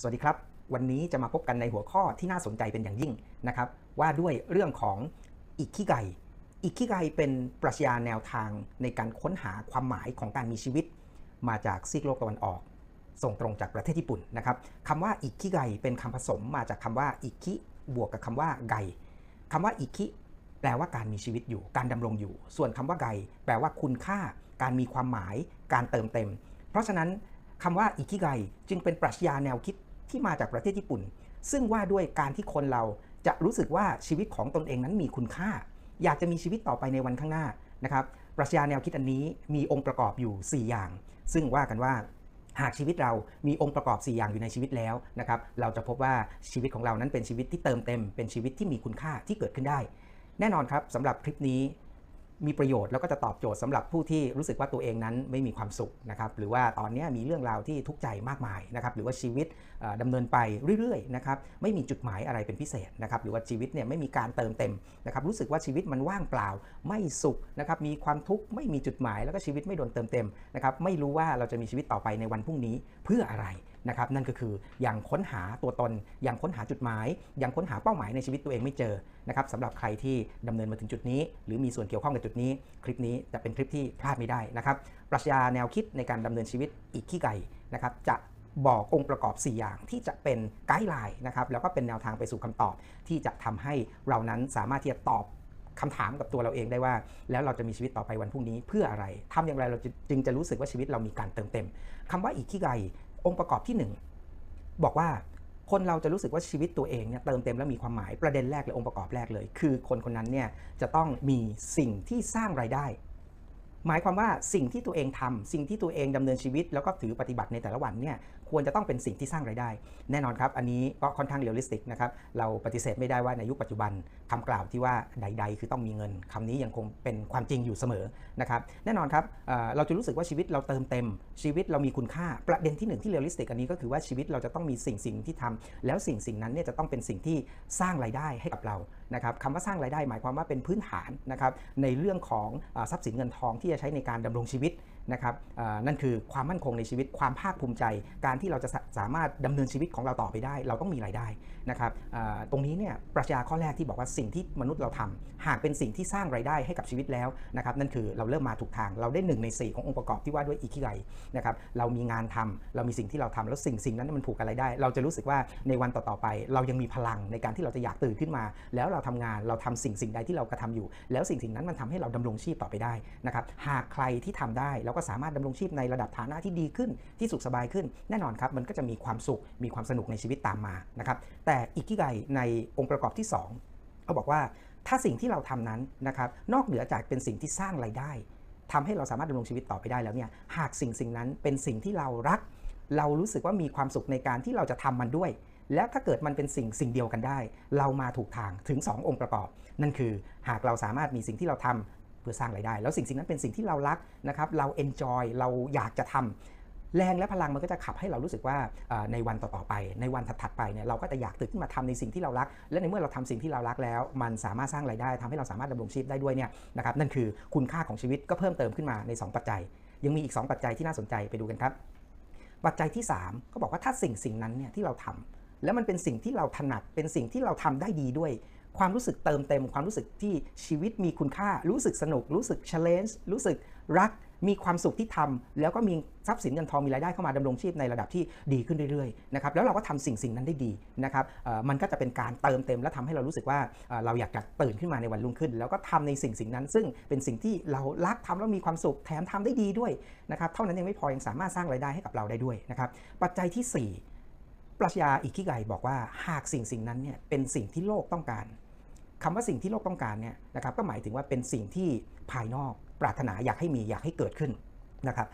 สวัสดีครับ วันนี้จะมาพบกันในหัวข้อที่น่าสนใจเป็นอย่างยิ่งนะครับ ว่าด้วยเรื่องของอิคิไกอิคิไกเป็นปรัชญาแนวทางในการค้นหาความหมายของการมีชีวิต มาจากซีกโลกตะวันออก ส่งตรงจากประเทศญี่ปุ่นนะครับคำว่าอิคิไกเป็นคำผสมมาจากคำว่าอิคิบวกกับคำว่าไกคำว่าอิคิแปลว่าการมีชีวิตอยู่ การดำรงอยู่ ส่วนคำว่าไกแปลว่าคุณค่า การมีความหมาย การเติมเต็ม เพราะฉะนั้นคำว่าอิคิไกจึงเป็นปรัชญาแนวคิด ที่มาจากประเทศญี่ปุ่น ซึ่งว่าด้วยการที่คนเราจะรู้สึกว่าชีวิตของตนเองนั้นมีคุณค่า อยากจะมีชีวิตต่อไปในวันข้างหน้านะครับปรัชญาแนวคิดอันนี้มีองค์ประกอบอยู่ 4 อย่าง ซึ่งว่ากันว่าหากชีวิตเรามีองค์ประกอบ 4 อย่างอยู่ในชีวิตแล้วนะครับ เราจะพบว่าชีวิตของเรานั้นเป็นชีวิตที่เติมเต็ม เป็นชีวิตที่มีคุณค่าที่เกิดขึ้นได้ แน่นอนครับสำหรับคลิปนี้ มีประโยชน์แล้วก็จะตอบโจทย์สำหรับผู้ที่รู้สึกว่าตัวเองนั้นไม่มีความสุขนะครับหรือว่าตอนนี้มีเรื่องราวที่ทุกข์ใจมากมายนะครับหรือว่าชีวิตเอ่อดำเนินไปเรื่อยๆนะครับไม่มีจุดหมายอะไรเป็นพิเศษนะครับหรือว่าชีวิตเนี่ยไม่มีการเติมเต็มนะครับรู้สึกว่าชีวิตมันว่างเปล่า ไม่สุขนะครับมีความทุกข์ไม่มีจุดหมาย แล้วก็ชีวิตไม่โดนเติมเต็มนะครับไม่รู้ว่าเราจะมีชีวิตต่อไปในวันพรุ่งนี้เพื่ออะไร นะครับนั่นก็คือยังค้นหาตัวตนยังค้นหาจุดหมาย ยังค้นหาเป้าหมายในชีวิตตัวเองไม่เจอนะครับสำหรับใครที่ดำเนินมาถึงจุดนี้ หรือมีส่วนเกี่ยวข้องกับจุดนี้ คลิปนี้จะเป็นคลิปที่พลาดไม่ได้นะครับปรัชญาแนวคิดในการดำเนินชีวิตอีกขี้ไก่นะครับจะบอกองค์ประกอบ 4 อย่างที่จะเป็นไกด์ไลน์นะครับแล้วก็เป็นแนวทางไปสู่คำตอบ ที่จะทำให้เรานั้นสามารถที่จะตอบคำถามกับตัวเราเองได้ว่า แล้วเราจะมีชีวิตต่อไปวันพรุ่งนี้เพื่ออะไรทำอย่างไรเราจึงจะรู้สึกว่าชีวิตเรามีการเติมเต็มคำว่าอีกขี้ไก่ องค์ประกอบที่ 1 บอกว่าคนเราจะรู้สึกว่าชีวิตตัวเองเนี่ยเติมเต็มและมีความหมายประเด็นแรกเลยองค์ประกอบแรกเลย คือคนคนนั้นเนี่ยจะต้องมีสิ่งที่สร้างรายได้ หมายความว่าสิ่งที่ตัวเองทำสิ่งที่ตัวเองดำเนินชีวิต แล้วก็ถือปฏิบัติในแต่ละวันเนี่ย ควรจะต้องเป็นสิ่งที่สร้างรายได้ แน่นอนครับ อันนี้ก็ค่อนข้างเรียลลิสติกนะครับ เราปฏิเสธไม่ได้ว่าในยุคปัจจุบันคำกล่าวที่ว่าใด ๆ คือต้องมีเงินคำนี้ยังคงเป็นความจริงอยู่เสมอนะครับ แน่นอนครับเราจะรู้สึกว่าชีวิตเราเติมเต็ม ชีวิตเรามีคุณค่า ประเด็นที่หนึ่งที่เรียลลิสติกอันนี้ก็คือว่าชีวิตเราจะต้องมีสิ่งสิ่งที่ทำแล้วสิ่งสิ่งนั้นเนี่ยจะต้องเป็นสิ่งที่สร้างรายได้ให้กับเรานะครับคำว่าสร้างรายได้หมายความว่าเป็นพื้นฐานนะครับในเรื่องของทรัพย์สินเงินทองที่จะใช้ในการดำรงชีวิต นะครับนั่นคือความมั่นคงในชีวิตความภาคภูมิใจ การที่เราจะสามารถดำเนินชีวิตของเราต่อไปได้ เราต้องมีรายได้นะครับตรงนี้เนี่ยปรัชญาข้อแรกที่บอกว่าสิ่งที่มนุษย์เราทำหากเป็นสิ่งที่สร้างรายได้ให้กับชีวิตแล้วนะครับนั่นคือเราเริ่มมาถูกทางเราได้หนึ่งในสี่ขององค์ประกอบที่ว่าด้วยอิคิไกนะครับเรามีงานทำเรามีสิ่งที่เราทำแล้วสิ่งสิ่งนั้นมันผูกกับรายได้ เราจะรู้สึกว่าในวันต่อๆไป เรายังมีพลังในการที่เราจะอยากตื่นขึ้นมา แล้วเราทำงานเราทำสิ่งสิ่งใดที่เรากระทำอยู่ แล้วสิ่งสิ่งนั้นมันทำให้เราดำรงชีพต่อไปได้นะครับหากใครที่ทำได้แล้วก็สามารถดำรงชีพในระดับฐานะที่ดีขึ้น ที่สุขสบายขึ้น แน่นอนครับ มันก็จะมีความสุข มีความสนุกในชีวิตตามมานะครับ แต่อิคิไกในองค์ประกอบที่ 2เขาบอกว่าถ้าสิ่งที่เราทำนั้นนะครับ นอกเหนือจากเป็นสิ่งที่สร้างรายได้ทำให้เราสามารถดำรงชีวิตต่อไปได้แล้วเนี่ย หากสิ่งสิ่งนั้นเป็นสิ่งที่เรารัก เรารู้สึกว่ามีความสุขในการที่เราจะทำมันด้วยและถ้าเกิดมันเป็นสิ่งสิ่งเดียวกันได้ เรามาถูกทางถึง 2 องค์ประกอบ นั่นคือหากเราสามารถมีสิ่งที่เราทำเพื่อสร้างรายได้ แล้วสิ่งสิ่งนั้นเป็นสิ่งที่เรารักนะครับเรา enjoy เราอยากจะทำแรงและพลังมันก็จะขับให้เรารู้สึกว่าในวันต่อๆไป ในวันถัดๆไปเนี่ยเราก็จะอยากตื่นขึ้นมาทำในสิ่งที่เรารัก และในเมื่อเราทำสิ่งที่เรารักแล้ว มันสามารถสร้างรายได้ทำให้เราสามารถดำรงชีพได้ด้วยเนี่ยนะครับนั่นคือคุณค่าของชีวิตก็เพิ่มเติมขึ้นมาใน 2 ปัจจัย ยังมีอีก 2 ปัจจัยที่น่าสนใจไปดูกันครับ ปัจจัยที่3ก็บอกว่าถ้าสิ่งสิ่งนั้นเนี่ยที่เราทำแล้วมันเป็นสิ่งที่เราถนัดเป็นสิ่งที่เราทำได้ดีด้วย ความรู้สึกเติมเต็ม ความรู้สึกที่ชีวิตมีคุณค่า รู้สึกสนุก รู้สึก challenge รู้สึกรัก มีความสุขที่ทำแล้วก็มีทรัพย์สินเงินทองมีรายได้เข้ามาดำรงชีพในระดับที่ดีขึ้นเรื่อยๆนะครับแล้วเราก็ทำสิ่งสิ่งนั้นได้ดีนะครับมันก็จะเป็นการเติมเต็มและทำให้เรารู้สึกว่าเราอยากจะตื่นขึ้นมาในวันรุ่งขึ้น แล้วก็ทำในสิ่งสิ่งนั้น ซึ่งเป็นสิ่งที่เรารักทำแล้วมีความสุขแถมทำได้ดีด้วยนะครับเท่านั้นยังไม่พอยังสามารถสร้างรายได้ให้กับเราได้ด้วยนะครับปัจจัยที่สี่ปรัชญาอิคิไกบอกว่าหากสิ่งสิ่งนั้นเนี่ยเป็นสิ่งที่โลกต้องการ คำว่าสิ่งที่โลกต้องการเนี่ยนะครับก็หมายถึงว่าเป็นสิ่งที่ภายนอกปรารถนาอยากให้มีอยากให้เกิดขึ้นนะครับ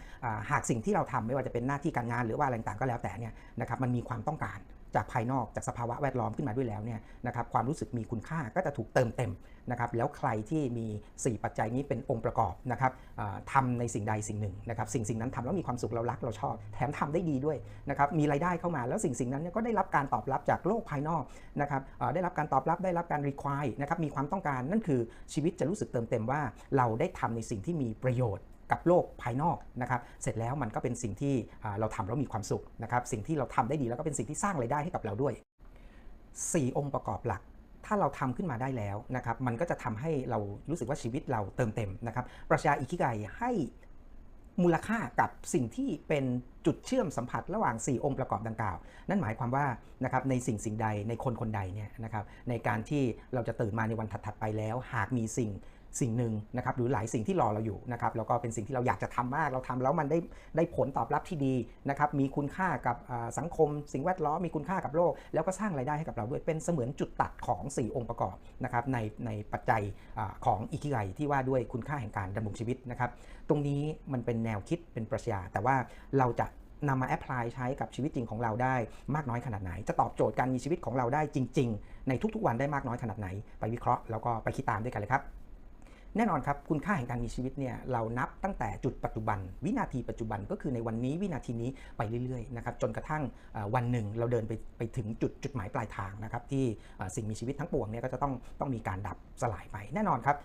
หากสิ่งที่เราทำไม่ว่าจะเป็นหน้าที่การงานหรือว่าอะไรต่างก็แล้วแต่เนี่ยนะครับมันมีความต้องการ จากภายนอกจากสภาวะแวดล้อมขึ้นมาด้วยแล้วเนี่ยนะครับความรู้สึกมีคุณค่าก็จะถูกเติมเต็มนะครับแล้วใครที่มี 4 ปัจจัยนี้เป็นองค์ประกอบนะครับทำในสิ่งใดสิ่งหนึ่งนะครับสิ่งสิ่งนั้นทำแล้วมีความสุขเรารักเราชอบ แถมทำได้ดีด้วยนะครับมีรายได้เข้ามาแล้วสิ่งสิ่งนั้นก็ได้รับการตอบรับจากโลกภายนอกนะครับได้รับการตอบรับได้รับการ require นะครับมีความต้องการนั่นคือชีวิตจะรู้สึกเติมเต็มว่าเราได้ทำในสิ่งที่มีประโยชน์ กับโลกภายนอกนะครับเสร็จแล้วมันก็เป็นสิ่งที่เราทำแล้วมีความสุขนะครับสิ่งที่เราทำได้ดีแล้วก็เป็นสิ่งที่สร้างรายได้ให้กับเราด้วย 4 องค์ประกอบหลักถ้าเราทำขึ้นมาได้แล้วนะครับมันก็จะทำให้เรารู้สึกว่าชีวิตเราเติมเต็มนะครับปรัชญาอิคิไกให้มูลค่ากับสิ่งที่เป็นจุดเชื่อมสัมผัสระหว่าง 4 องค์ประกอบดังกล่าว นั่นหมายความว่านะครับในสิ่งสิ่งใดในคนคนใดเนี่ยนะครับในการที่เราจะตื่นมาในวันถัดๆไปแล้ว หากมีสิ่ง สิ่งหนึ่งนะครับหรือหลายสิ่งที่รอเราอยู่นะครับแล้วก็เป็นสิ่งที่เราอยากจะทำมากเราทำแล้วมันได้ได้ผลตอบรับที่ดีนะครับมีคุณค่ากับสังคม สิ่งแวดล้อมมีคุณค่ากับโลก แล้วก็สร้างรายได้ให้กับเราด้วยเป็นเสมือนจุดตัดของ 4 องค์ประกอบนะครับในในปัจจัยอของอิคิไกที่ว่าด้วยคุณค่าแห่งการดำรงชีวิตนะครับตรงนี้มันเป็นแนวคิดเป็นปรัชญาแต่ว่าเราจะนำมาแอพพลายใช้กับชีวิตจริงของเราได้มากน้อยขนาดไหน จะตอบโจทย์การมีชีวิตของเราได้จริง ๆ ในทุกๆวันได้มากน้อยขนาดไหน ไปวิเคราะห์แล้วก็ไปคิดตามด้วยกันเลยครับ แน่นอนครับคุณค่าแห่งการมีชีวิตเนี่ยเรานับตั้งแต่จุดปัจจุบัน วินาทีปัจจุบันก็คือในวันนี้วินาทีนี้ไปเรื่อยๆนะครับจนกระทั่งวันหนึ่งเราเดินไปไปถึงจุดจุดหมายปลายทางนะครับที่สิ่งมีชีวิตทั้งปวงเนี่ยก็จะต้องต้องมีการดับสลายไป แน่นอนครับ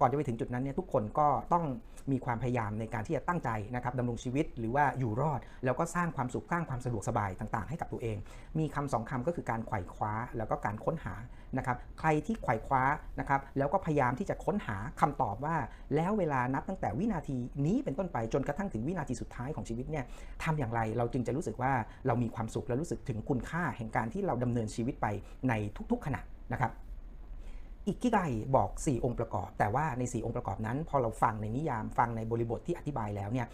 ก่อนจะไปถึงจุดนั้นเนี่ยทุกคนก็ต้องมีความพยายามในการที่จะตั้งใจนะครับดำรงชีวิตหรือว่าอยู่รอด แล้วก็สร้างความสุขสร้างความสะดวกสบายต่าง ๆ ให้กับตัวเอง มีคำสองคำก็คือการไขว่คว้าแล้วก็การค้นหานะครับใครที่ไขว่คว้านะครับแล้วก็พยายามที่จะค้นหาคาตอบว่าแล้วเวลานับตั้งแต่วินาทีนี้เป็นต้นไปจนกระทั่งถึงวินาทีสุดท้ายของชีวิตเนี่ยทำอย่างไรเราจึงจะรู้สึกว่าเรามีความสุขและรู้สึกถึงคุณค่าแห่งการที่เราดำเนินชีวิตไปในทุกๆขณะนะครับ อิกิไกบอก 4 องค์ประกอบ แต่ว่าใน 4 องค์ประกอบนั้น พอเราฟังในนิยามฟังในบริบทที่อธิบายแล้วเนี่ย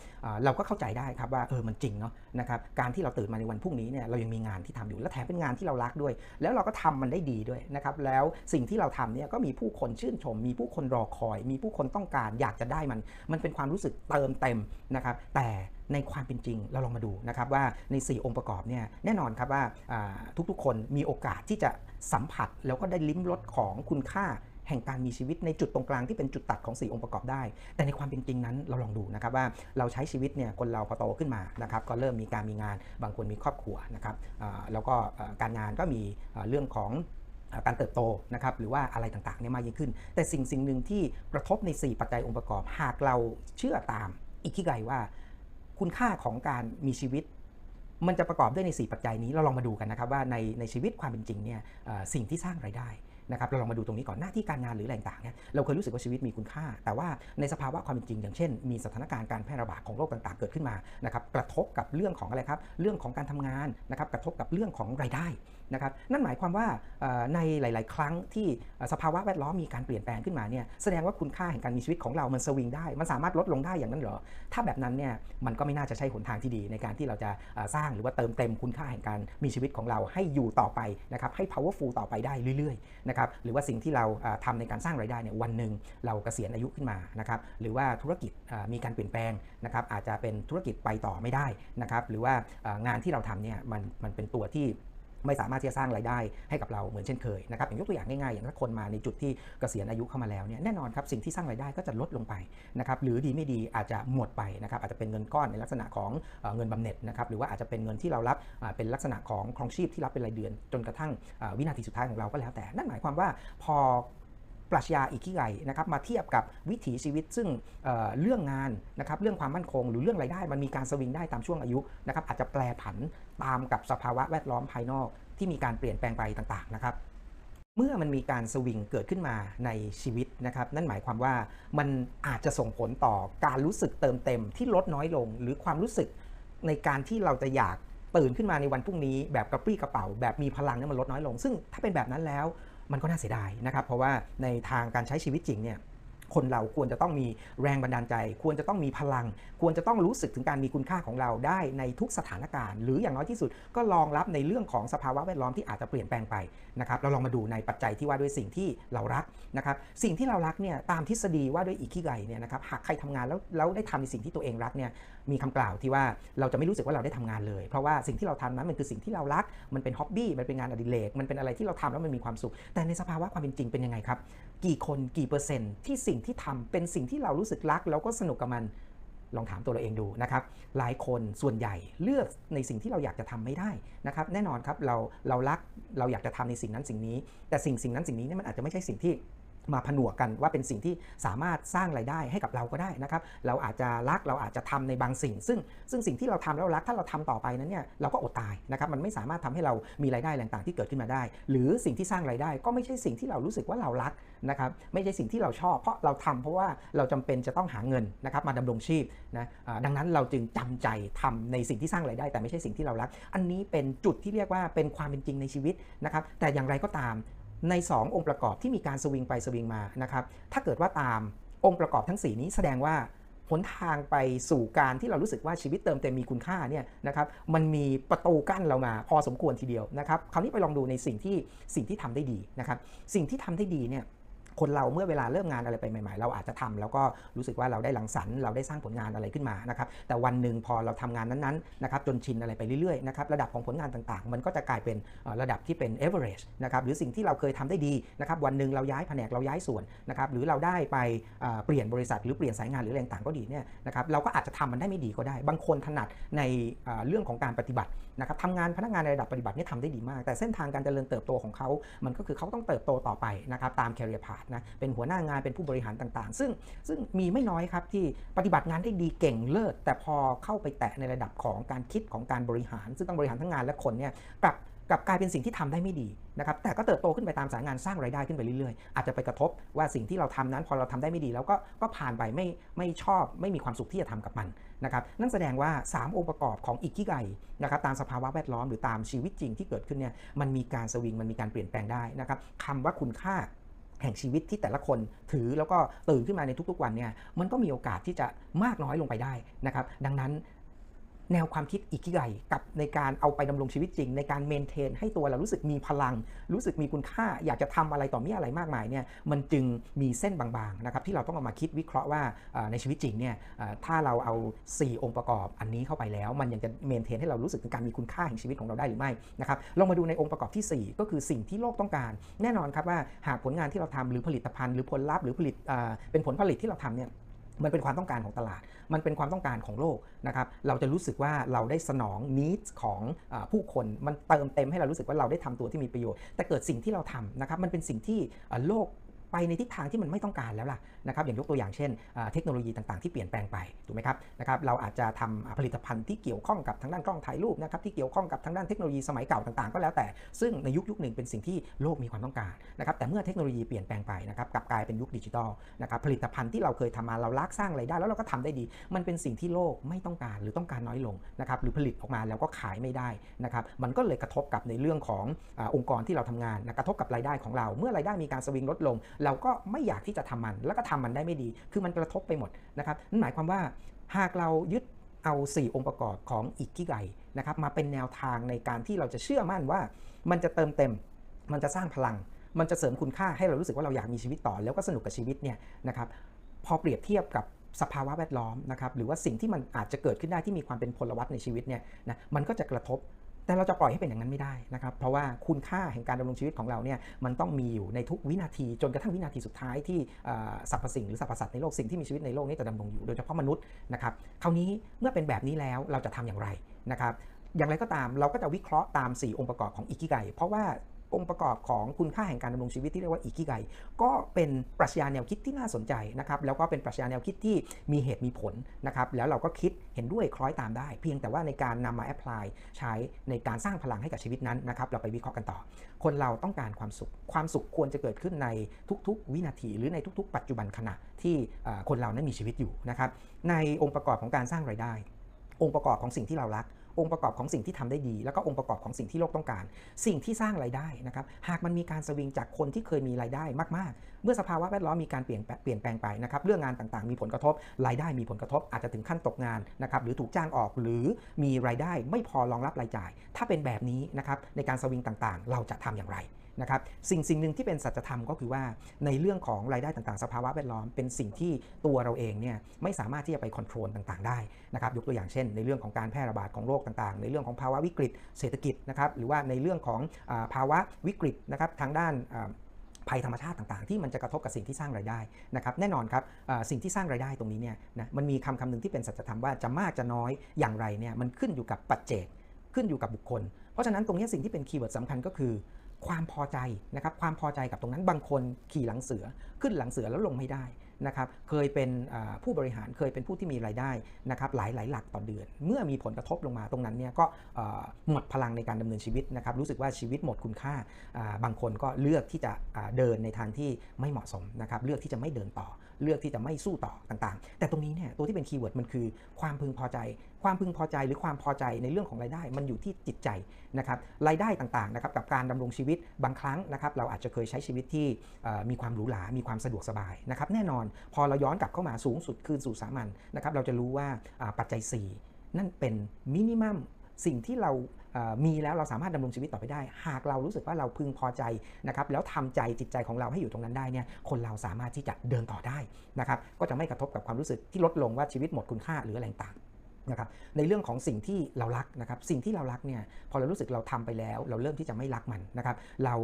เราก็เข้าใจได้ครับว่าเออมันจริงเนาะนะครับการที่เราตื่นมาในวันพรุ่งนี้เนี่ยเรายังมีงานที่ทำอยู่และแถมเป็นงานที่เรารักด้วย แล้วเราก็ทำมันได้ดีด้วยนะครับแล้วสิ่งที่เราทำเนี่ยก็มีผู้คนชื่นชม มีผู้คนรอคอย มีผู้คนต้องการอยากจะได้มัน มันเป็นความรู้สึกเติมเต็มนะครับแต่ในความเป็นจริงเราลองมาดูนะครับว่าใน 4 องค์ประกอบเนี่ยแน่นอนครับว่าทุกๆคนมีโอกาสที่จะ สัมผัสแล้วก็ได้ลิ้มรสของคุณค่าแห่งการมีชีวิตในจุดตรงกลางที่เป็นจุดตัดของ 4 องค์ประกอบได้ แต่ในความเป็นจริงนั้นเราลองดูนะครับว่าเราใช้ชีวิตเนี่ยคนเราพอโตขึ้นมานะครับก็เริ่มมีการมีงานบางคนมีครอบครัวนะครับแล้วก็การงานก็มีเรื่องของการเติบโตนะครับหรือว่าอะไรต่างๆเนี่ยมากยิ่งขึ้น แต่สิ่งสิ่งหนึ่งที่กระทบใน 4 ปัจจัยองค์ประกอบ หากเราเชื่อตามอิคิไกว่า คุณค่าของการมีชีวิต มันจะประกอบด้วยใน 4 ปัจจัยนี้เราลองมาดูกันนะครับว่าในในชีวิตความเป็นจริงเนี่ยสิ่งที่สร้างรายได้นะครับเราลองมาดูตรงนี้ก่อนหน้าที่การงานหรืออะไรต่างๆเนี่ยเราเคยรู้สึกว่าชีวิตมีคุณค่า แต่ว่าในสภาวะความเป็นจริง อย่างเช่น มีสถานการณ์การแพร่ระบาดของโรคต่างๆ เกิดขึ้นมานะครับกระทบกับเรื่องของอะไรครับเรื่องของการทำงานนะครับกระทบกับเรื่องของรายได้ นะครับนั่นหมายความว่าในหลาย ๆ ครั้งที่สภาวะแวดล้อมมีการเปลี่ยนแปลงขึ้นมาเนี่ยแสดงว่าคุณค่าแห่งการมีชีวิตของเรามันสวิงได้ มันสามารถลดลงได้อย่างนั้นเหรอ ถ้าแบบนั้นเนี่ยมันก็ไม่น่าจะใช่หนทางที่ดีในการที่เราจะสร้างหรือว่าเติมเต็มคุณค่าแห่งการมีชีวิตของเราให้อยู่ต่อไปนะครับให้ powerful ต่อไปได้เรื่อย ๆ นะครับหรือว่าสิ่งที่เราเอ่อทำในการสร้างรายได้เนี่ยวันหนึ่งเราเกษียณอายุขึ้นมานะครับหรือว่าธุรกิจมีการเปลี่ยนแปลงนะครับอาจจะเป็นธุรกิจไปต่อไม่ได้นะครับหรือว่างานที่เราทำเนี่ยมันมันเป็นตัวที่ ไม่สามารถที่จะสร้างรายได้ให้กับเราเหมือนเช่นเคยนะครับอย่างยกตัวอย่างง่ายๆอย่างถ้าคนมาในจุดที่เกษียณอายุเข้ามาแล้วเนี่ยแน่นอนครับสิ่งที่สร้างรายได้ก็จะลดลงไปนะครับหรือดีไม่ดีอาจจะหมดไปนะครับอาจจะเป็นเงินก้อนในลักษณะของเอเงินบำเหน็จนะครับหรือว่าอาจจะเป็นเงินที่เรารับเป็นลักษณะของครองชีพที่รับเป็นรายเดือน จนกระทั่งวินาทีสุดท้ายของเราก็แล้วแต่นั่นหมายความว่าพอ ปรัชญาอิคิไกนะครับมาเทียบกับวิถีชีวิตซึ่งเเรื่องงานนะครับเรื่องความมั่นคง หรือเรื่องรายได้มันมีการสวิงได้ตามช่วงอายุนะครับอาจจะแปรผันตามกับสภาวะแวดล้อมภายนอก ที่มีการเปลี่ยนแปลงไปต่างๆนะครับเมื่อมันมีการสวิงเกิดขึ้นมาในชีวิตนะครับนั่นหมายความว่ามันอาจจะส่งผลต่อการรู้สึกเติมเต็มที่ลดน้อยลง หรือความรู้สึกในการที่เราจะอยากตื่นขึ้นมาในวันพรุ่งนี้แบบกระปรี้กระเป๋า แบบมีพลังนี่มันลดน้อยลง ซึ่งถ้าเป็นแบบนั้นแล้ว มันก็น่าเสียดายนะครับ เพราะว่าในทางการใช้ชีวิตจริงเนี่ย คนเราควรจะต้องมีแรงบันดาลใจ ควรจะต้องมีพลัง ควรจะต้องรู้สึกถึงการมีคุณค่าของเราได้ในทุกสถานการณ์ หรืออย่างน้อยที่สุดก็รองรับในเรื่องของสภาวะแวดล้อมที่อาจจะเปลี่ยนแปลงไปนะครับเราลองมาดูในปัจจัยที่ว่าด้วยสิ่งที่เรารักนะครับสิ่งที่เรารักเนี่ยตามทฤษฎีว่าด้วยอิคิไกเนี่ยนะครับหากใครทำงานแล้วแล้วได้ทำในสิ่งที่ตัวเองรักเนี่ยมีคำกล่าวที่ว่าเราจะไม่รู้สึกว่าเราได้ทำงานเลย เพราะว่าสิ่งที่เราทำนั้นมันคือสิ่งที่เรารักมันเป็นฮ็อบบี้มันเป็นงานอดิเรกมันเป็นอะไรที่เราทำแล้วมันมีความสุขแต่ในสภาวะความเป็นจริงเป็นยังไงครับ กี่คนกี่เปอร์เซ็นต์ที่สิ่งที่ทำเป็นสิ่งที่เรารู้สึกรัก แล้วก็สนุกกับมันลองถามตัวเราเองดูนะครับ หลายคนส่วนใหญ่เลือกในสิ่งที่เราอยากจะทำไม่ได้นะครับ แน่นอนครับเราเรารักเราอยากจะทำในสิ่งนั้นสิ่งนี้ แต่สิ่งสิ่งนั้นสิ่งนี้เนี่ยมันอาจจะไม่ใช่สิ่งที่ มาผนวกกันว่าเป็นสิ่งที่สามารถสร้างรายได้ให้กับเราก็ได้นะครับ เราอาจจะรักเราอาจจะทำในบางสิ่ง ซึ่งซึ่งสิ่งที่เราทำแล้วรักถ้าเราทำต่อไปนั้นเนี่ยเราก็อดตายนะครับมันไม่สามารถทำให้เรามีรายได้ต่างๆที่เกิดขึ้นมาได้ หรือสิ่งที่สร้างรายได้ก็ไม่ใช่สิ่งที่เรารู้สึกว่าเรารักนะครับไม่ใช่สิ่งที่เราชอบ เพราะเราทำเพราะว่าเราจำเป็นจะต้องหาเงินนะครับมาดำรงชีพนะดังนั้นเราจึงจำใจทำในสิ่งที่สร้างรายได้ แต่ไม่ใช่สิ่งที่เรารัก อันนี้เป็นจุดที่เรียกว่าเป็นความเป็นจริงในชีวิตนะครับแต่อย่างไรก็ตาม ใน 2 องค์ประกอบที่มีการสวิงไปสวิงมานะครับ ถ้าเกิดว่าตามองค์ประกอบทั้ง 4 นี้แสดงว่าหนทางไปสู่การที่เรารู้สึกว่าชีวิตเติมเต็มมีคุณค่าเนี่ยนะครับมันมีประตูกั้นเรามาพอสมควรทีเดียวนะครับคราวนี้ไปลองดูในสิ่งที่สิ่งที่ทำได้ดีนะครับสิ่งที่ทำได้ดีเนี่ย คนเราเมื่อเวลาเริ่มงานอะไรไปใหม่ๆ เราอาจจะทำแล้วก็รู้สึกว่าเราได้หลังสรรค์เราได้สร้างผลงานอะไรขึ้นมานะครับแต่วันหนึ่งพอเราทำงานนั้นๆนะครับจนชินอะไรไปเรื่อยๆนะครับระดับของผลงานต่างๆ มันก็จะกลายเป็นระดับที่เป็น average นะครับหรือสิ่งที่เราเคยทำได้ดีนะครับวันหนึ่งเราย้ายแผนกเราย้ายส่วนนะครับหรือเราได้ไปเปลี่ยนบริษัทหรือเปลี่ยนสายงานหรืออะไรต่างก็ดีเนี่ยนะครับเราก็อาจจะทำมันได้ไม่ดีก็ได้ บางคนถนัดในเอ่อเรื่องของการปฏิบัตินะครับทำงานพนักงานในระดับปฏิบัติเนี่ยทำได้ดีมาก แต่เส้นทางการเจริญเติบโตของเขา มันก็คือเขาต้องเติบโตต่อไปนะครับตาม career path นะเป็นหัวหน้างานเป็นผู้บริหารต่างๆ ซึ่งซึ่งมีไม่น้อยครับที่ปฏิบัติงานได้ดีเก่งเลิศแต่พอเข้าไปแตะในระดับของการคิดของการบริหาร ซึ่งต้องบริหารทั้งงานและคนเนี่ยกลับกลับกลายเป็นสิ่งที่ทำได้ไม่ดีนะครับแต่ก็เติบโตขึ้นไปตามสายงานสร้างรายได้ขึ้นไปเรื่อยๆ อาจจะไปกระทบว่าสิ่งที่เราทำนั้นพอเราทำได้ไม่ดี แล้วก็ก็ผ่านไปไม่ไม่ชอบไม่มีความสุขที่จะทำกับมันนะครับนั่นแสดงว่า 3 องค์ประกอบของอิกิไกนะครับตามสภาวะแวดล้อมหรือตามชีวิตจริงที่เกิดขึ้นเนี่ยมันมีการสวิงมันมีการเปลี่ยนแปลงได้นะครับคำว่าคุณค่า แห่งชีวิตที่แต่ละคนถือแล้วก็ตื่นขึ้นมาในทุกๆวันเนี่ยมันก็มีโอกาสที่จะมากน้อยลงไปได้นะครับดังนั้น แนวความคิดอิกิไกกับในการเอาไปดำรงชีวิตจริง ในการเมนเทน ให้ตัวเรารู้สึกมีพลัง รู้สึกมีคุณค่า อยากจะทำอะไรต่อมีอะไรมากมายเนี่ยมันจึงมีเส้นบางๆนะครับที่เราต้องเอามาคิดวิเคราะห์ว่าในชีวิตจริงเนี่ยถ้าเราเอา 4 องค์ประกอบอันนี้เข้าไปแล้ว มันยังจะเมนเทนให้เรารู้สึกถึงการมีคุณค่าแห่งชีวิตของเราได้หรือไม่นะครับลองมาดูในองค์ประกอบทีสี่4 ก็คือสิ่งที่โลกต้องการ แน่นอนครับว่าหากผลงานที่เราทำหรือผลิตภัณฑ์หรือผลลัพธ์หรือผลิตเป็นผลผลิตที่เราทำเนี่ย มันเป็นความต้องการของตลาด มันเป็นความต้องการของโลกนะครับ เราจะรู้สึกว่าเราได้สนองนิสของอผู้คน มันเติมเต็มให้เรารู้สึกว่าเราได้ทำตัวที่มีประโยชน์ แต่เกิดสิ่งที่เราทำนะครับ มันเป็นสิ่งที่โลก ไปในทิศทางที่มันไม่ต้องการแล้วล่ะนะครับอย่างยกตัวอย่างเช่นเทคโนโลยีต่างๆที่เปลี่ยนแปลงไปถูกไหมครับนะครับเราอาจจะทำอ่าผลิตภัณฑ์ที่เกี่ยวข้องกับทางด้านกล้องถ่ายรูปนะครับที่เกี่ยวข้องกับทางด้านเทคโนโลยีสมัยเก่าต่างๆ ก็แล้วแต่ ซึ่งในยุคยุคหนึ่งเป็นสิ่งที่โลกมีความต้องการนะครับแต่เมื่อเทคโนโลยีเปลี่ยนแปลงไปนะครับกลับกลายเป็นยุคดิจิทัลนะครับผลิตภัณฑ์ที่เราเคยทำมาเรารักสร้างไรายได้ แล้วเราก็ทำได้ดี มันเป็นสิ่งที่โลกไม่ต้องการหรือต้องการน้อยลงนะครับหรือผลิตออกมาแล้วก็ขายไม่ได้นะครับมันก็เลยกระทบกับในเรื่องของอองค์กรที่เราทำงานนะกระทบกับรายได้ของเรา เมื่อรายได้มีการสวิงลดลงเราก็ไม่อยากที่จะทำมัน แล้วก็ทำมันได้ไม่ดี คือมันกระทบไปหมดนะครับนั่นหมายความว่าหากเรายึดเอา 4 องค์ประกอบของอิกิไกนะครับมาเป็นแนวทางในการที่เราจะเชื่อมั่นว่า มันจะเติมเต็ม มันจะสร้างพลัง มันจะเสริมคุณค่าให้เรารู้สึกว่าเราอยากมีชีวิตต่อ แล้วก็สนุกกับชีวิตเนี่ยนะครับพอเปรียบเทียบกับสภาวะแวดล้อมนะครับหรือว่าสิ่งที่มันอาจจะเกิดขึ้นได้ที่มีความเป็นพลวัตในชีวิตเนี่ยนะมันก็จะกระทบ แต่เราจะปล่อยให้เป็นอย่างนั้นไม่ได้นะครับ เพราะว่าคุณค่าแห่งการดำรงชีวิตของเราเนี่ยมันต้องมีอยู่ในทุกวินาทีจนกระทั่งวินาทีสุดท้ายที่สรรพสิ่งหรือสรรพสัตว์ในโลกสิ่งที่มีชีวิตในโลกนี้จะดำรงอยู่โดยเฉพาะมนุษย์นะครับคราวนี้เมื่อเป็นแบบนี้แล้วเราจะทำอย่างไรนะครับอย่างไรก็ตามเราก็จะวิเคราะห์ตาม 4 องค์ประกอบของอิกิไกเพราะว่า องค์ประกอบของคุณค่าแห่งการดำรงชีวิตที่เรียกว่าอิกิไกก็เป็นปรัชญาแนวคิดที่น่าสนใจนะครับแล้วก็เป็นปรัชญาแนวคิดที่มีเหตุมีผลนะครับแล้วเราก็คิดเห็นด้วยคล้อยตามได้ เพียงแต่ว่าในการนำมาแอพพลายใช้ในการสร้างพลังให้กับชีวิตนั้นนะครับเราไปวิเคราะห์กันต่อ คนเราต้องการความสุข ความสุขควรจะเกิดขึ้นในทุกๆ วินาที หรือในทุก ๆ ปัจจุบันขณะที่คนเรานั้นมีชีวิตอยู่นะครับในองค์ประกอบของการสร้างรายได้องค์ประกอบของสิ่งที่เรารัก องค์ประกอบของสิ่งที่ทำได้ดี แล้วก็องค์ประกอบของสิ่งที่โลกต้องการ สิ่งที่สร้างรายได้นะครับหากมันมีการสวิงจากคนที่เคยมีรายได้มากๆ เมื่อสภาวะแวดล้อมมีการเปลี่ยนเปลี่ยนแปลงไปนะครับเรื่องงานต่างๆ มีผลกระทบรายได้มีผลกระทบ อาจจะถึงขั้นตกงานนะครับหรือถูกจ้างออกหรือมีรายได้ไม่พอรองรับรายจ่าย ถ้าเป็นแบบนี้นะครับในการสวิงต่างๆ เราจะทำอย่างไร นะครับสิ่งสิ่งหนึ่งที่เป็นสัจธรรมก็คือว่าในเรื่องของรายได้ต่างๆ สภาวะแวดล้อม เป็นสิ่งที่ตัวเราเองเนี่ยไม่สามารถที่จะไปควบคุมต่างๆ ได้นะครับยกตัวอย่างเช่น ในเรื่องของการแพร่ระบาดของโรคต่างๆ ในเรื่องของภาวะวิกฤตเศรษฐกิจนะครับหรือว่าในเรื่องของอภาวะวิกฤตนะครับทางด้านภัยธรรมชาติต่างๆ ที่มันจะกระทบกับสิ่งที่สร้างรายได้นะครับแน่นอนครับสิ่งที่สร้างรายได้ตรงนี้เนี่ยนะมันมีคำคำหนึ่งที่เป็นสัจธรรมว่าจะมากจะน้อยอย่างไรเนี่ยมันขึ้นอยู่กับปัจเจกขึ้นอยู่กับบุคคล เพราะฉะนั้นตรงนี้สิ่งที่เป็นคีย์เวิร์ดสำคัญก็คือ ความพอใจนะครับความพอใจกับตรงนั้นบางคนขี่หลังเสือขึ้นหลังเสือแล้วลงไม่ได้นะครับเคยเป็นผู้บริหารเคยเป็นผู้ที่มีรายได้นะครับหลายหลายหลักต่อเดือน เมื่อมีผลกระทบลงมาตรงนั้นเนี่ยก็หมดพลังในการดำเนินชีวิตนะครับรู้สึกว่าชีวิตหมดคุณค่า บางคนก็เลือกที่จะเดินในทางที่ไม่เหมาะสมนะครับเลือกที่จะไม่เดินต่อ เลือกที่จะไม่สู้ต่อต่างๆ แต่ตรงนี้เนี่ยตัวที่เป็นคีย์เวิร์ดมันคือความพึงพอใจ ความพึงพอใจหรือความพอใจในเรื่องของรายได้มันอยู่ที่จิตใจนะครับรายได้ต่างๆนะครับกับการดำรงชีวิตบางครั้งนะครับเราอาจจะเคยใช้ชีวิตที่มีความหรูหรา มีความสะดวกสบายนะครับแน่นอนพอเราย้อนกลับเข้ามาสูงสุดคืนสู่สามัญนะครับเราจะรู้ว่าปัจจัย 4 นั่นเป็นมินิมัมสิ่งที่เรา มีแล้วเราสามารถดำรงชีวิตต่อไปได้ หากเรารู้สึกว่าเราพึงพอใจนะครับแล้วทำใจจิตใจของเราให้อยู่ตรงนั้นได้เนี่ยคนเราสามารถที่จะเดินต่อได้นะครับก็จะไม่กระทบกับความรู้สึกที่ลดลงว่าชีวิตหมดคุณค่าหรืออะไรต่าง นะครับในเรื่องของสิ่งที่เรารักนะครับสิ่งที่เรารักเนี่ยพอเรารู้สึกเราทำไปแล้ว เราเริ่มที่จะไม่รักมันนะครับเรา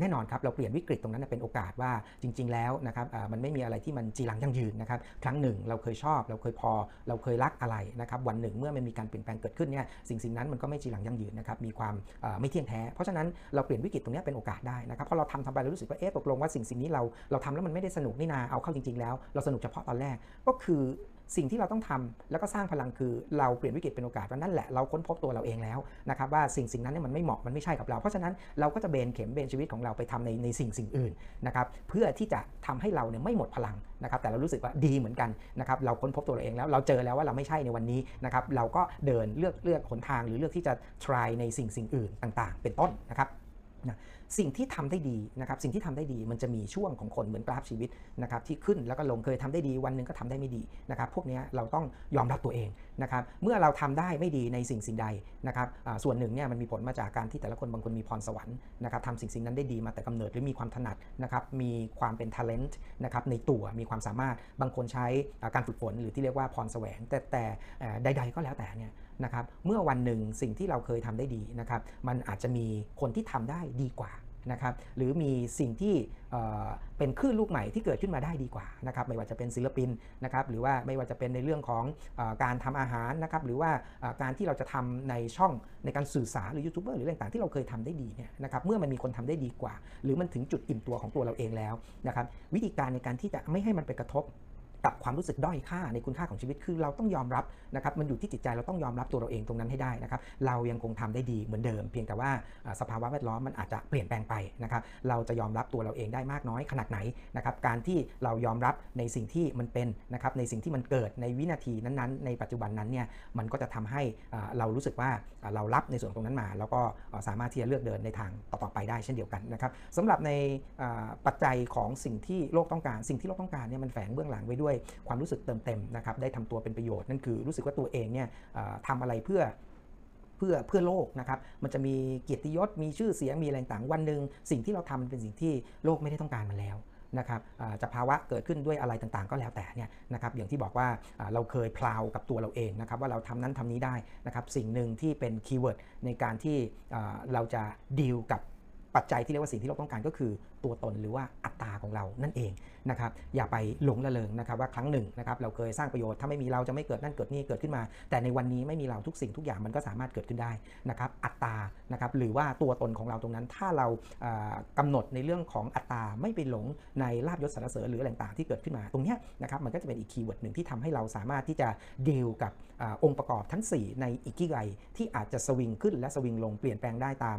แน่นอนครับเราเปลี่ยนวิกฤตตรงนั้นเป็นโอกาสว่าจริง ๆ แล้วนะครับมันไม่มีอะไรที่มันจีรังยั่งยืนนะครับครั้งหนึ่งเราเคยชอบ เราเคยพอเราเคยรักอะไรนะครับวันหนึ่งเมื่อมันมีการเปลี่ยนแปลงเกิดขึ้นเนี่ยสิ่งสิ่งนั้นมันก็ไม่จีรังยั่งยืนนะครับมีความไม่เที่ยงแท้ เพราะฉะนั้นเราเปลี่ยนวิกฤตตรงนี้เป็นโอกาสได้นะครับพอเราทำทำไปเรารู้สึกว่าเอ๊ะตกลงว่าสิ่งสิ่งนี้เราเราทำแล้วมันไม่ได้สนุกนี่นาเอาเข้าจริง ๆ แล้ว เราสนุกเฉพาะตอนแรกก็คือ สิ่งที่เราต้องทำแล้วก็สร้างพลังคือเราเปลี่ยนวิกฤตเป็นโอกาสว่านั่นแหละเราค้นพบตัวเราเองแล้วนะครับว่าสิ่งสิ่งนั้นเนี่ยมันไม่เหมาะมันไม่ใช่กับเรา เพราะฉะนั้นเราก็จะเบนเข็มเบนชีวิตของเราไปทำในในสิ่งสิ่งอื่นนะครับเพื่อที่จะทำให้เราเนี่ยไม่หมดพลังนะครับแต่เรารู้สึกว่าดีเหมือนกันนะครับเราค้นพบตัวเราเองแล้ว เราเจอแล้วว่าเราไม่ใช่ในวันนี้นะครับเราก็เดินเลือกเลือกหนทาง หรือเลือกที่จะ try ในสิ่งสิ่งอื่นต่าง ๆ เป็นต้นนะครับนะ สิ่งที่ทำได้ดีนะครับสิ่งที่ทำได้ดีมันจะมีช่วงของคนเหมือนกราฟชีวิตนะครับที่ขึ้นแล้วก็ลงเคยทำได้ดีวันหนึ่งก็ทำได้ไม่ดีนะครับพวกนี้เราต้องยอมรับตัวเองนะครับเมื่อเราทำได้ไม่ดีในสิ่งสิ่งใดนะครับส่วนหนึ่งเนี่ยมันมีผลมาจากการที่แต่ละคนบางคนมีพรสวรรค์นะครับทำสิ่งสิ่งนั้นได้ดีมาแต่กำเนิดหรือมีความถนัดนะครับมีความเป็น talent นะครับในตัวมีความสามารถบางคนใช้การฝึกฝนหรือที่เรียกว่าพรแสวงแต่แต่ใด ๆ ก็แล้วแต่เนี่ย นะครับเมื่อวันหนึ่งสิ่งที่เราเคยทำได้ดีนะครับมันอาจจะมีคนที่ทำได้ดีกว่านะครับหรือมีสิ่งที่เป็นคลื่นลูกใหม่ที่เกิดขึ้นมาได้ดีกว่านะครับไม่ว่าจะเป็นศิลปินนะครับหรือว่าไม่ว่าจะเป็นในเรื่องของอการทำอาหารนะครับหรือว่าการที่เราจะทำในช่องในการสื่อสารหรือยูทูบเบอร์หรืออะไรต่างที่เราเคยทำได้ดีเนี่ยนะครับเมื่อมันมีคนทำได้ดีกว่า หรือมันถึงจุดอิ่มตัวของตัวเราเองแล้วนะครับวิธีการในการที่จะไม่ให้มันไปกระทบ กับความรู้สึกด้อยค่าในคุณค่าของชีวิตคือเราต้องยอมรับนะครับมันอยู่ที่จิตใจเราต้องยอมรับตัวเราเองตรงนั้นให้ได้นะครับเรายังคงทำได้ดีเหมือนเดิม เพียงแต่ว่าสภาวะแวดล้อมมันอาจจะเปลี่ยนแปลงไปนะครับเราจะยอมรับตัวเราเองได้มากน้อยขนาดไหนนะครับการที่เรายอมรับในสิ่งที่มันเป็นนะครับในสิ่งที่มันเกิดในวินาทีนั้นๆ ในปัจจุบันนั้นเนี่ยมันก็จะทำให้เรารู้สึกว่าเรารับในส่วนตรงนั้นมา แล้วก็สามารถที่จะเลือกเดินในทางต่อๆไปได้เช่นเดียวกันนะครับสำหรับในปัจจัยของสิ่งที่โลกต้องการ สิ่งที่โลกต้องการเนี่ยมันแฝงเบื้องหลังไว้ด้วยความรู้สึกเติมเต็มนะครับได้ทำตัวเป็นประโยชน์นั่นคือรู้สึกว่าตัวเองเนี่ยทำอะไรเพื่อเพื่อเพื่อโลกนะครับ มันจะมีเกียรติยศ มีชื่อเสียง มีอะไรต่างวันหนึ่งสิ่งที่เราทำเป็นสิ่งที่โลกไม่ได้ต้องการมันแล้วนะครับจะภาวะเกิดขึ้นด้วยอะไรต่างๆ ก็แล้วแต่เนี่ยนะครับอย่างที่บอกว่าเราเคยพลาวกับตัวเราเองนะครับว่าเราทำนั้นทำนี้ได้นะครับสิ่งหนึ่งที่เป็นคีย์เวิร์ดในการที่เราจะดีลกับ ปัจจัยที่เรียกว่าสิ่งที่เราต้องการก็คือตัวตนหรือว่าอัตราของเรานั่นเองนะครับอย่าไปหลงละเลงนะครับว่าครั้งหนึ่งนะครับเราเคยสร้างประโยชน์ถ้าไม่มีเราจะไม่เกิดนั่นเกิดนี่เกิดขึ้นมา แต่ในวันนี้ไม่มีเราทุกสิ่งทุกอย่างมันก็สามารถเกิดขึ้นได้นะครับอัตรานะครับหรือว่าตัวตนของเราตรงนั้น ถ้าเรากำหนดในเรื่องของอัตราไม่ไปหลงในลาบยศสารเสริญหรืออะไรต่างที่เกิดขึ้นมาตรงนี้นะครับมันก็จะเป็นอีกคีย์เวิร์ดหนึ่งที่ทำให้เราสามารถที่จะดีลกับองค์ประกอบทั้ง 4 ในอีกกิไกที่อาจจะสวิงขึ้นและสวิงลงเปลี่ยนแปลงได้ตาม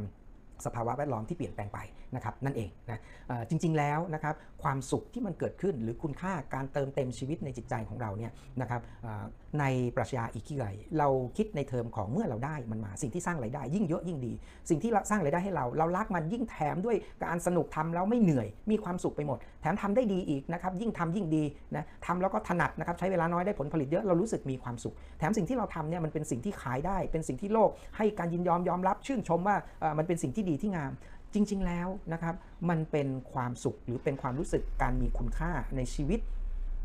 สภาวะแวดล้อมที่เปลี่ยนแปลงไปนะครับนั่นเองนะจริง ๆแล้วนะครับความสุขที่มันเกิดขึ้นหรือคุณค่าการเติมเต็มชีวิตในจิตใจของเราเนี่ยนะครับ ในปรัชญาอิคิไกเราคิดในเทอมของเมื่อเราได้มันมาสิ่งที่สร้างรายได้ ยิ่งเยอะยิ่งดี สิ่งที่สร้างรายได้ให้เรา เรารักมันยิ่งแถมด้วยการสนุกทำแล้วไม่เหนื่อย มีความสุขไปหมด แถมทำได้ดีอีกนะครับยิ่งทำยิ่งดีนะทำแล้วก็ถนัดนะครับใช้เวลาน้อยได้ผลผลิตเยอะเรารู้สึกมีความสุข แถมสิ่งที่เราทำเนี่ยมันเป็นสิ่งที่ขายได้ เป็นสิ่งที่โลก ให้การยินยอมยอมรับชื่นชมว่ามันเป็นสิ่งที่ดีที่งามจริง ๆ แล้วนะครับ มันเป็นความสุขหรือเป็นความรู้สึกการมีคุณค่าในชีวิต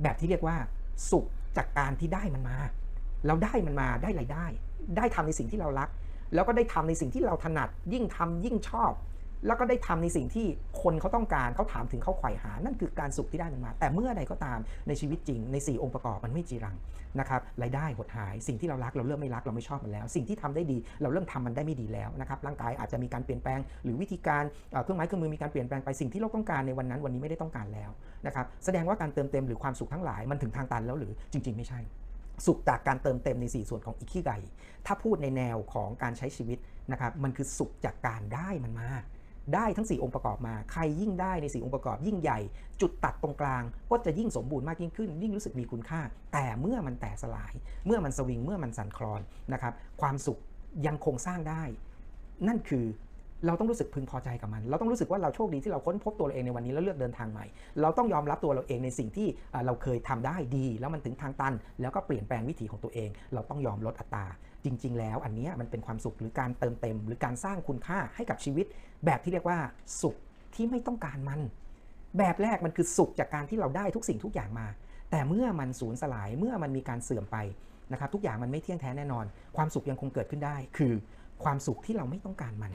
แบบที่เรียกว่า สุข จากการที่ได้มันมา เราได้มันมาได้รายได้ ได้ทำในสิ่งที่เรารัก แล้วก็ได้ทำในสิ่งที่เราถนัดยิ่งทำยิ่งชอบ แล้วก็ได้ทำในสิ่งที่คนเขาต้องการเขาถามถึงเขาไขว่หา นั่นคือการสุขที่ได้มันมา แต่เมื่อใดก็ตามในชีวิตจริง ใน 4 องค์ประกอบมันไม่จีรังนะครับรายได้หดหาย สิ่งที่เรารักเราเริ่มไม่รักเราไม่ชอบมันแล้ว สิ่งที่ทำได้ดีเราเริ่มทำมันได้ไม่ดีแล้วนะครับร่างกายอาจจะมีการเปลี่ยนแปลง หรือวิธีการเอ่อเครื่องไม้เครื่องมือมีการเปลี่ยนแปลงไปสิ่งที่เราต้องการในวันนั้นวันนี้ไม่ได้ต้องการแล้วนะครับแสดงว่าการเติมเต็มหรือความสุขทั้งหลายมันถึงทางตันแล้วหรือจริง ๆ ไม่ใช่สุขจากการเติมเต็มใน 4 ส่วนของอิคิไกถ้าพูดในแนวของการใช้ชีวิตนะครับ มันคือสุขจากการได้มันมา ได้ทั้ง 4 องค์ประกอบมา ใครยิ่งได้ใน 4 องค์ประกอบยิ่งใหญ่ จุดตัดตรงกลาง ก็จะยิ่งสมบูรณ์มากยิ่งขึ้น ยิ่งรู้สึกมีคุณค่า แต่เมื่อมันแตกสลาย เมื่อมันสวิง เมื่อมันสั่นคลอนนะครับ ความสุขยังคงสร้างได้ นั่นคือ เราต้องรู้สึกพึงพอใจกับมัน เราต้องรู้สึกว่าเราโชคดีที่เราค้นพบตัวเราเองในวันนี้แล้วเลือกเดินทางใหม่ เราต้องยอมรับตัวเราเองในสิ่งที่เราเคยทำได้ดี แล้วมันถึงทางตัน แล้วก็เปลี่ยนแปลงวิถีของตัวเอง เราต้องยอมลดอัตรา จริง ๆ แล้วอันนี้มันเป็นความสุขหรือการเติมเต็ม หรือการสร้างคุณค่าให้กับชีวิต แบบที่เรียกว่าสุขที่ไม่ต้องการมัน แบบแรกมันคือสุขจากการที่เราได้ทุกสิ่งทุกอย่างมา แต่เมื่อมันสูญสลายเมื่อมันมีการเสื่อมไปนะครับทุกอย่างมันไม่เที่ยงแท้แน่นอน ความสุขยังคงเกิดขึ้นได้ คือความสุขที่เราไม่ต้องการมัน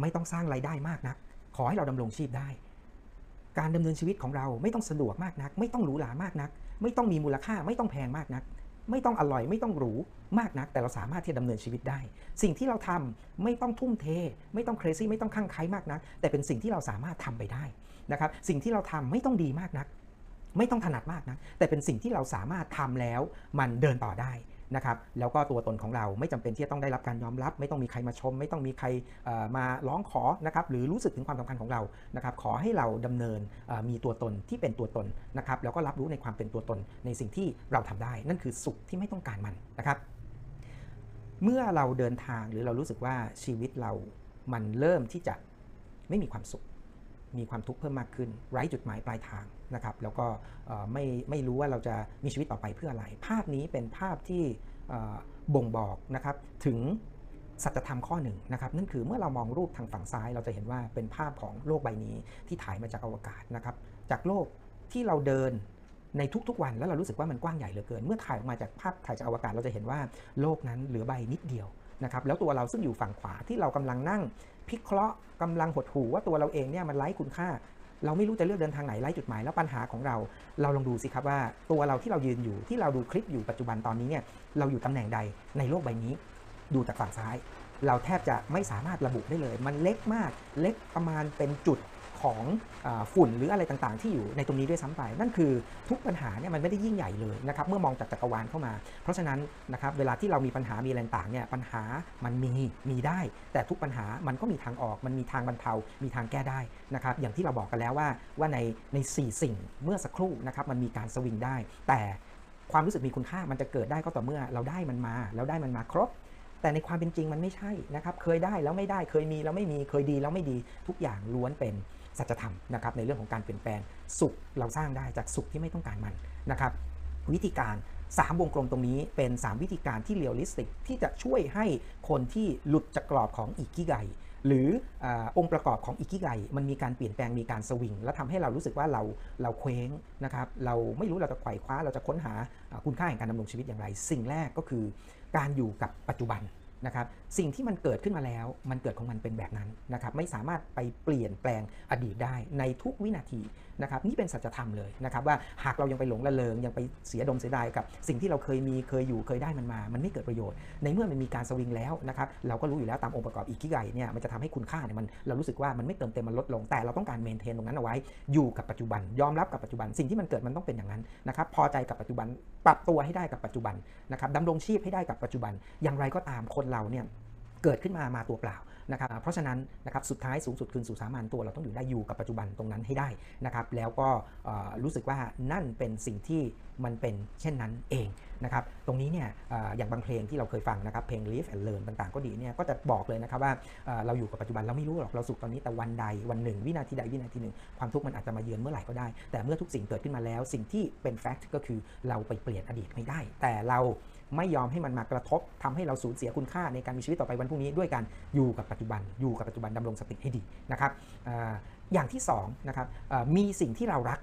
ไม่ต้องสร้างไรายได้มากนัก ขอให้เราดำรงชีพได้ การดำเนินชีวิตของเราไม่ต้องสะดวกมากนัก ไม่ต้องหรูหรามากนัก ไม่ต้องมีมูลค่าไม่ต้องแพงมากนัก ไม่ต้องอร่อยไม่ต้องหรูมากนัก แต่เราสามารถที่จะดำเนินชีวิตได้ สิ่งที่เราทำไม่ต้องทุ่มเท ไม่ต้องเครซี่ไม่ต้องข้างไคล้มากนัก แต่เป็นสิ่งที่เราสามารถทำไปได้นะครับสิ่งที่เราทำไม่ต้องดีมากนัก ไม่ต้องถนัดมากนะแต่เป็นสิ่งที่เราสามารถทำแล้วมันเดินต่อได้ นะครับแล้วก็ตัวตนของเราไม่จำเป็นที่จะต้องได้รับการยอมรับ ไม่ต้องมีใครมาชม ไม่ต้องมีใครมาร้องขอนะครับหรือรู้สึกถึงความสำคัญของเรานะครับขอให้เราดำเนินมีตัวตนที่เป็นตัวตนนะครับแล้วก็รับรู้ในความเป็นตัวตนในสิ่งที่เราทำได้ นั่นคือสุขที่ไม่ต้องการมันนะครับ เมื่อเราเดินทางหรือเรารู้สึกว่าชีวิตเรามันเริ่มที่จะไม่มีความสุข มีความทุกข์เพิ่มมากขึ้น ไร้จุดหมายปลายทาง นะครับแล้วก็ไม่ไม่รู้ว่าเราจะมีชีวิตต่อไปเพื่ออะไร ภาพนี้เป็นภาพที่บ่งบอกนะครับถึงสัจธรรมข้อหนึ่งนะครับนั่นคือเมื่อเรามองรูปทางฝั่งซ้าย เราจะเห็นว่าเป็นภาพของโลกใบนี้ที่ถ่ายมาจากอวกาศนะครับจากโลกที่เราเดินในทุกๆ วันแล้วเรารู้สึกว่ามันกว้างใหญ่เหลือเกิน เมื่อถ่ายออกมาจากภาพถ่ายจากอวกาศเราจะเห็นว่าโลกนั้นเหลือใบนิดเดียวนะครับแล้วตัวเราซึ่งอยู่ฝั่งขวาที่เรากำลังนั่งพิเคราะห์กำลังหดหู่ว่าตัวเราเองเนี่ยมันไร้คุณค่า เราไม่รู้จะเลือกเดินทางไหนไร้จุดหมายแล้วปัญหาของเรา เราลองดูสิครับว่า ตัวเราที่เรายืนอยู่ที่เราดูคลิปอยู่ปัจจุบันตอนนี้เนี่ยเราอยู่ตำแหน่งใดในโลกใบนี้ ดูจากฝั่งซ้าย เราแทบจะไม่สามารถระบุได้เลย มันเล็กมากเล็กประมาณเป็นจุด ของอฝุ่นหรืออะไรต่างๆ ที่อยู่ในตรงนี้ด้วยซ้ำไป นั่นคือทุกปัญหาเนี่ยมันไม่ได้ยิ่งใหญ่เลยนะครับเมื่อมองจากจักรวาลเข้ามา เพราะฉะนั้นนะครับเวลาที่เรามีปัญหามีอะไรต่างเนี่ยปัญหามันมีมีได้ แต่ทุกปัญหามันก็มีทางออก มันมีทางบรรเทา มีทางแก้ได้นะครับอย่างที่เราบอกกันแล้วว่าว่าในในสสิ่งเมื่อสักครู่นะครับมันมีการสวิงได้ แต่ความรู้สึกมีคุณค่ามันจะเกิดได้ก็ต่อเมื่อเราได้มันมา แล้วได้มันมาครบแต่ในความเป็นจริงมันไม่ใช่นะครับ เคยได้แล้วไม่ได้ เคยมีแล้วไม่มี เคยดีแล้วไม่ดี ทุกอย่างล้วนเป็น สัจธรรมนะครับในเรื่องของการเปลี่ยนแปลงสุขเราสร้างได้จากสุขที่ไม่ต้องการมันนะครับวิธีการ 3 วงกลมตรงนี้เป็น 3 วิธีการที่เรียลลิสติก ที่จะช่วยให้คนที่หลุดจากกรอบของอิกิไกหรืออองค์ประกอบของอิกิไกมันมีการเปลี่ยนแปลงมีการสวิงแล้วทำให้เรารู้สึกว่าเราเราเคว้งนะครับเราไม่รู้เราจะไขว่คว้าเราจะค้นหาอ่าคุณค่าแห่งการดำรงชีวิตอย่างไร สิ่งแรกก็คือการอยู่กับปัจจุบันนะครับ สิ่งที่มันเกิดขึ้นมาแล้ว มันเกิดของมันเป็นแบบนั้นนะครับไม่สามารถไปเปลี่ยนแปลงอดีตได้ในทุกวินาทีนะครับนี่เป็นสัจธรรมเลยนะครับว่าหากเรายังไปหลงละเลงยังไปเสียดมเสียดายกับ สิ่งที่เราเคยมีเคยอยู่เคยได้มันมา มันไม่เกิดประโยชน์ ในเมื่อมันมีการสวิงแล้วนะครับเราก็รู้อยู่แล้วตามองค์ประกอบอีกกิไกเนี่ยมันจะทำให้คุณค่าเนี่ยมันเรารู้สึกว่ามันไม่เติมเต็มมันลดลง แต่เราต้องการเมนเทนตรงนั้นเอาไว้อยู่กับปัจจุบัน ยอมรับกับปัจจุบัน สิ่งที่มันเกิดมันต้องเป็นอย่างนั้นนะครับพอใจกับปัจจุบันปรับตัวให้ได้กับปัจจุบันนะครับดำรงชีพให้ได้กับปัจจุบัน อย่างไรก็ตามคนเราเนี่ย เกิดขึ้นมามาตัวเปล่านะครับเพราะฉะนั้นนะครับสุดท้ายสูงสุดคืนสู่สามัญตัวเราต้องอยู่ได้อยู่กับปัจจุบันตรงนั้นให้ได้นะครับแล้วก็รู้สึกว่านั่นเป็นสิ่งที่มันเป็นเช่นนั้นเองนะครับตรงนี้เนี่ยอย่างบางเพลงที่เราเคยฟังนะครับเพลง Live and Learn ต่างๆ ก็ดีเนี่ยก็จะบอกเลยนะครับว่าเอ่อเราอยู่กับปัจจุบันเราไม่รู้หรอกเราสุขตอนนี้แต่วันใดวันหนึ่ง วินาทีใดวินาทีหนึ่งความทุกข์มันอาจจะมาเยือนเมื่อไหร่ก็ได้ แต่เมื่อทุกสิ่งเกิดขึ้นมาแล้ว สิ่งที่เป็นแฟกต์ก็คือเราไปเปลี่ยนอดีตไม่ได้ แต่เรา ไม่ยอมให้มันมากระทบทำให้เราสูญเสียคุณค่าในการมีชีวิตต่อไปวันพรุ่งนี้ด้วยการอยู่กับปัจจุบัน อยู่กับปัจจุบันดำรงสติให้ดีนะครับออย่างที่สองนะครับมีสิ่งที่เรารัก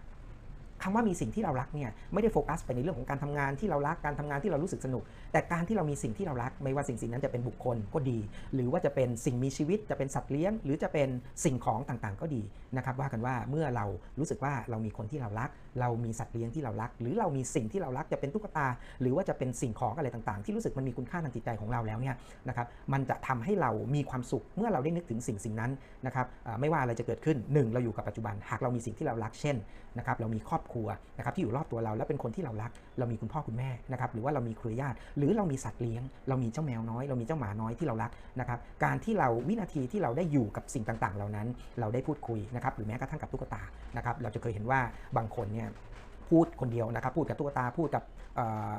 คำว่ามีสิ่งที่เรารักเนี่ยไม่ได้โฟกัสไปในเรื่องของการทำงานที่เรารักการทำงานที่เรารู้สึกสนุก แต่การที่เรามีสิ่งที่เรารัก ไม่ว่าสิ่งสิ่งนั้นจะเป็นบุคคลก็ดี หรือว่าจะเป็นสิ่งมีชีวิตจะเป็นสัตว์เลี้ยง หรือจะเป็นสิ่งของต่างๆ ก็ดีนะครับว่ากันว่าเมื่อเรารู้สึกว่าเรามีคนที่เรารักเรามีสัตว์เลี้ยงที่เรารัก หรือเรามีสิ่งที่เรารักจะเป็นตุ๊กตา หรือว่าจะเป็นสิ่งของอะไรต่างๆ ที่รู้สึกมันมีคุณค่าทางจิตใจของเราแล้วเนี่ยนะครับมันจะทำให้เรามีความสุขเมื่อเราได้นึกถึงสิ่งสิ่งนั้นนะครับไม่ว่าอะไรจะเกิดขึ้นหนึ่งเราอยู่กับปัจจุบันหากเรามีสิ่งที่เรารักเช่นนะครับเรามีครอบครัวนะครับที่อยู่รอบตัวเราและเป็นคนที่เรารัก เรามีคุณพ่อคุณแม่นะครับหรือว่าเรามีเครือญาติ หรือเรามีสัตว์เลี้ยง เรามีเจ้าแมวน้อย เรามีเจ้าหมาน้อยที่เรารักนะครับการที่เราวินาทีที่เราได้อยู่กับสิ่งต่างๆ เหล่านั้น เราได้พูดคุยนะครับหรือแม้กระทั่งกับตุ๊กตานะครับเราจะเคยเห็นว่าบางคนเนี่ยพูดคนเดียวนะครับพูดกับตุ๊กตาพูดกับ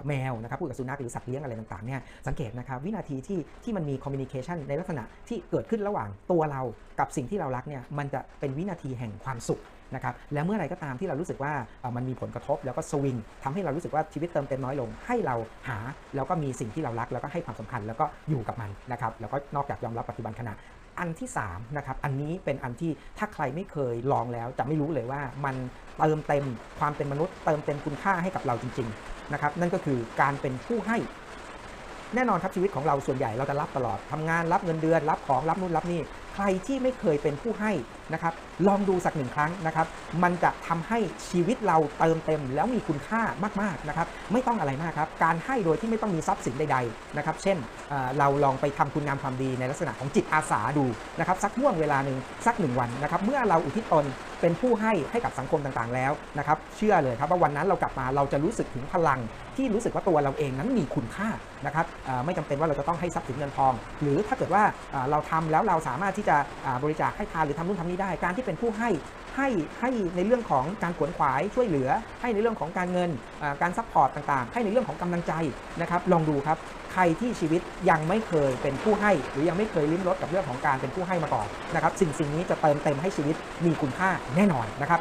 แมวนะครับพูดกับสุนัขหรือสัตว์เลี้ยงอะไรต่างๆเนี่ยสังเกตนะครับวินาทีที่ที่มันมีคอมมิวนิเคชันในลักษณะที่เกิดขึ้นระหว่างตัวเรากับสิ่งที่เรารักเนี่ยมันจะเป็นวินาทีแห่งความสุข นะครับและเมื่อไรก็ตามที่เรารู้สึกว่ามันมีผลกระทบแล้วก็สวิงทำให้เรารู้สึกว่าชีวิตเติมเต็มน้อยลง ให้เราหาแล้วก็มีสิ่งที่เรารักแล้วก็ให้ความสำคัญแล้วก็อยู่กับมันนะครับแล้วก็นอกจากยอมรับปัจจุบันขณะอันที่3นะครับ อันนี้เป็นอันที่ถ้าใครไม่เคยลองแล้วจะไม่รู้เลยว่ามันเติมเต็มความเป็นมนุษย์ เติมเต็มคุณค่าให้กับเราจริงๆนะครับ นั่นก็คือการเป็นผู้ให้ แน่นอนครับชีวิตของเราส่วนใหญ่เราจะรับตลอดทำงานรับเงินเดือน รับของรับนู่นรับนี่ใครที่ไม่เคยเป็นผู้ให้นะครับ ลองดูสักหนึ่งครั้งนะครับ มันจะทำให้ชีวิตเราเติมเต็ม แล้วมีคุณค่ามากๆนะครับ ไม่ต้องอะไรมากครับ การให้โดยที่ไม่ต้องมีทรัพย์สินใดๆนะครับ เช่นเราลองไปทำคุณงามความดีในลักษณะของจิตอาสาดูนะครับ สักห่วงเวลาหนึ่งสักหนึ่งวันนะครับ เมื่อเราอุทิศตนเป็นผู้ให้ให้กับสังคมต่างๆแล้วนะครับ เชื่อเลยครับว่าวันนั้นเรากลับมาเราจะรู้สึกถึงพลังที่รู้สึกว่าตัวเราเองนั้นมีคุณค่านะครับไม่จำเป็นว่าเราจะต้องให้ทรัพย์สินเงินทอง หรือถ้าเกิดว่าเราทำแล้วเราสามารถที่จะอ่าบริจาคให้ทานหรือทำนู่นทำนี่ได้ การที่เป็นผู้ให้ให้ให้ในเรื่องของการขวนขวายช่วยเหลือ ให้ในเรื่องของการเงินการซัพพอร์ตต่างๆ ให้ในเรื่องของกำลังใจนะครับ ลองดูครับ ใครที่ชีวิตยังไม่เคยเป็นผู้ให้ หรือยังไม่เคยลิ้มรสกับเรื่องของการเป็นผู้ให้มาก่อนนะครับสิ่งสิ่งนี้จะเติมเต็มให้ชีวิตมีคุณค่าแน่นอนนะครับ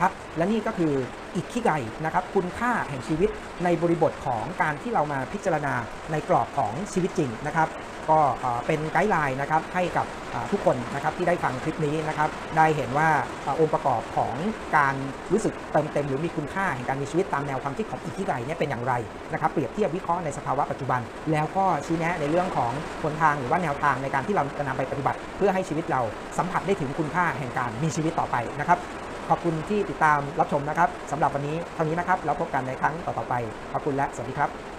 ครับและนี่ก็คืออิคิไกนะครับคุณค่าแห่งชีวิตในบริบทของการที่เรามาพิจารณาในกรอบของชีวิตจริงนะครับ ก็เป็นไกด์ไลน์นะครับให้กับทุกคนนะครับที่ได้ฟังคลิปนี้นะครับได้เห็นว่าองค์ประกอบของการรู้สึกเติมเต็มหรือมีคุณค่าแห่งการมีชีวิตตามแนวความคิดของอิคิไกเนี่ยเป็นอย่างไรนะครับเปรียบเทียบวิเคราะห์ในสภาวะปัจจุบัน แล้วก็ชี้แนะในเรื่องของหนทางหรือว่าแนวทางในการที่เราจะนำไปปฏิบัติ เพื่อให้ชีวิตเราสัมผัสได้ถึงคุณค่าแห่งการมีชีวิตต่อไปนะครับขอบคุณที่ติดตามรับชมนะครับสำหรับวันนี้เท่านี้นะครับแล้วพบกันในครั้งต่อๆไป ขอบคุณและสวัสดีครับ